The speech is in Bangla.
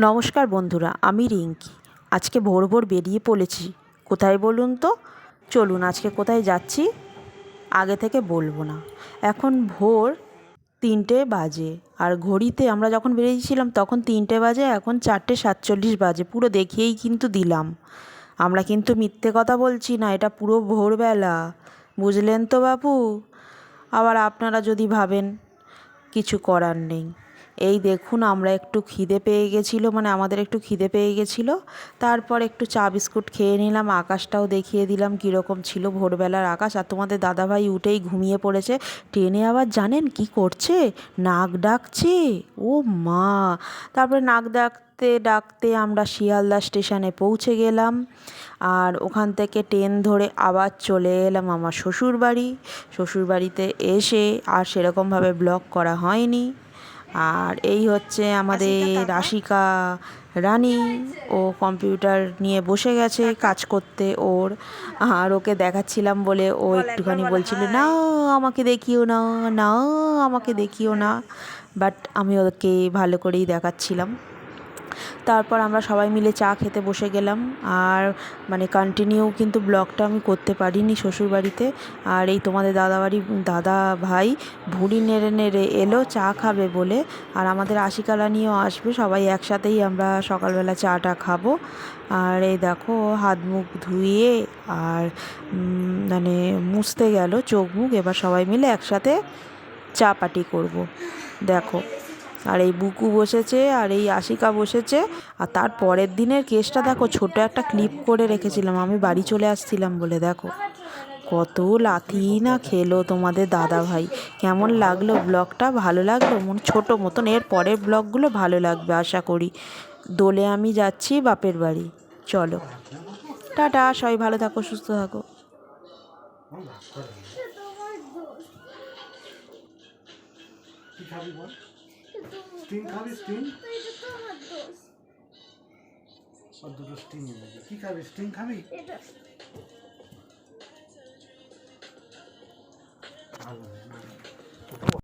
নমস্কার বন্ধুরা, আমি রিঙ্কি। আজকে ভোর ভোর বেরিয়ে পড়েছি। কোথায় বলুন তো? চলুন, আজকে কোথায় যাচ্ছি? আগে থেকে বলব না। এখন ভোর তিনটে বাজে আর ঘড়িতে আমরা যখন বেরিয়েছিলাম তখন তিনটে বাজে, এখন চারটে সাতচল্লিশ বাজে। পুরো দেখিয়েই কিন্তু দিলাম। আমরা কিন্তু মিথ্যে কথা বলছি না, এটা পুরো ভোরবেলা। বুঝলেন তো বাপু? আবার আপনারা যদি ভাবেন, কিছু করার নেই। এই দেখুন, আমরা একটু খিদে পেয়ে গেছিল মানে আমাদের একটু খিদে পেয়ে গেছিল। তারপর একটু চা বিস্কুট খেয়ে নিলাম, আকাশটাও দেখিয়ে দিলাম কীরকম ছিল ভোরবেলার আকাশ। আর তোমাদের দাদাভাই উঠেই ঘুমিয়ে পড়েছে। ট্রেনে আবার জানেন কি করছে? নাক ডাকছে। ও মা! তারপরে নাক ডাকতে ডাকতে আমরা শিয়ালদা স্টেশনে পৌঁছে গেলাম। আর ওখান থেকে ট্রেন ধরে আবার চলে এলাম আমার শ্বশুরবাড়ি। শ্বশুরবাড়িতে এসে আর সেরকমভাবে ব্লগ করা হয়নি। আর এই হচ্ছে আমাদের রাশিকা রানী। ও কম্পিউটার নিয়ে বসে গেছে কাজ করতে ওর। আর ওকে দেখাচ্ছিলাম বলে ও একটুখানি বলছিল না আমাকে দেখিও না না আমাকে দেখিও না। বাট আমি ওকে ভালো করেই দেখাচ্ছিলাম। তারপর আমরা সবাই মিলে চা খেতে বসে গেলাম। আর মানে কন্টিনিউ কিন্তু ব্লগটা আমি করতে পারিনি শ্বশুরবাড়িতে। আর এই তোমাদের দাদাবাড়ি, দাদা ভাই ভুড়ি নেড়ে নেড়ে এলো, চা খাবে বলে। আর আমাদের আশিকালা নিয়েও আসবে, সবাই একসাথেই আমরা সকালবেলা চাটা খাব। আর এই দেখো, হাত মুখ ধুয়ে আর মানে মুছতে গেল, চোখ মুখ, এবার সবাই মিলে একসাথে চা পাটি করব। দেখো। আর এই বুকু বসেছে, আর এই আশিকা বসেছে। আর তার পরের দিনের কেসটা দেখো, ছোট একটা ক্লিপ করে রেখেছিলাম, আমি বাড়ি চলে আসছিলাম বলে, দেখো। কত লাথি না খেলো তোমাদের দাদা ভাই। কেমন লাগল ব্লগটা? ভালো লাগল? মন ছোটো মতন। এর পরের ব্লগগুলো ভালো লাগবে, আশা করি। দোলে আমি যাচ্ছি বাপের বাড়ি। চলো। টাটা, সবাই ভালো থাকো, সুস্থ থাকো। খাবি বল? স্টিং খাবি স্টিং আর দুটো স্টিং নেবে কি খাবি স্টিং খাবি? ভালো